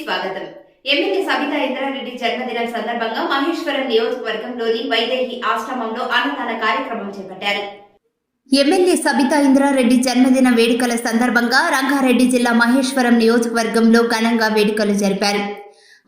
స్వాగతం. ఎమ్మెల్యే సబితా ఇంద్రారెడ్డి జన్మదినం సందర్భంగా మహేశ్వరం నియోజకవర్గంలోని వైదేహి ఆశ్రమంలో అన్నదాన కార్యక్రమం చేపట్టారు. ఎమ్మెల్యే సబితా ఇంద్రారెడ్డి జన్మదిన వేడుకల సందర్భంగా రంగారెడ్డి జిల్లా మహేశ్వరం నియోజకవర్గంలో ఘనంగా వేడుకలు జరిపారు.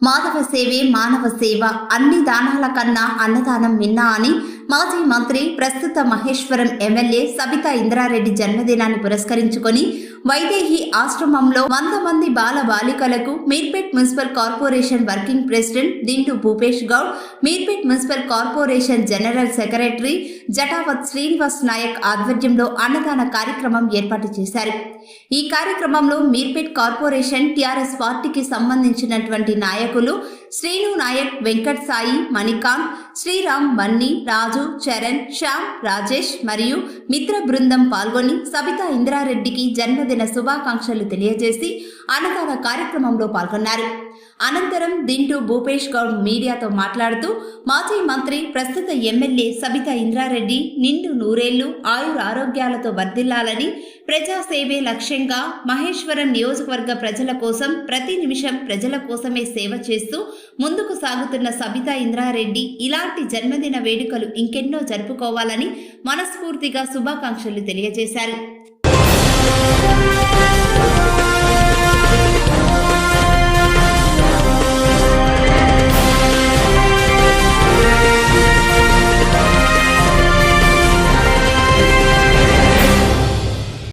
మాధవ సేవే మానవ సేవ అన్ని దానాల కన్నా అన్నదానం మిన్నా అని మాజీ మంత్రి ప్రస్తుత మహేశ్వరం ఎమ్మెల్యే సబితా ఇంద్రారెడ్డి జన్మదినాన్ని పురస్కరించుకొని వైదేహి ఆశ్రమంలో వంద మంది బాల బాలికలకు Meerpet municipal corporation working president Dindu Bhupesh Goud Meerpet municipal corporation general secretary Jatavath Srinivas Nayak ఆధ్వర్యంలో అన్నదాన కార్యక్రమం ఏర్పాటు చేశారు. ఈ కార్యక్రమంలో మీర్పేట్ కార్పొరేషన్ టిఆర్ఎస్ పార్టీకి సంబంధించినటువంటి నాయకులు శ్రీను నాయక్ వెంకట్ సాయి మణికాంత్ శ్రీరామ్ బన్నీ రాజు చరణ్ శ్యామ్ రాజేష్ మరియు మిత్ర బృందం పాల్గొని సబితా ఇంద్రారెడ్డికి జన్మదిన శుభాకాంక్షలు తెలియజేసి అన్నదాన కార్యక్రమంలో పాల్గొన్నారు. అనంతరం దింటూ భూపేష్ గౌడ్ మీడియాతో మాట్లాడుతూ మాజీ మంత్రి ప్రస్తుత ఎమ్మెల్యే సబితా ఇంద్రారెడ్డి నిండు నూరేళ్ళు ఆయుర ఆరోగ్యాలతో వర్ధిల్లాలని ప్రజాసేవే లక్ష్యంగా మహేశ్వరం నియోజకవర్గ ప్రజల కోసం ప్రతి నిమిషం ప్రజల కోసమే సేవ చేస్తూ ముందుకు సాగుతున్న సబితా ఇంద్రారెడ్డి ఇలాంటి జన్మదిన వేడుకలు ఇంకెన్నో జరుపుకోవాలని మనస్ఫూర్తిగా శుభాకాంక్షలు తెలియజేశారు.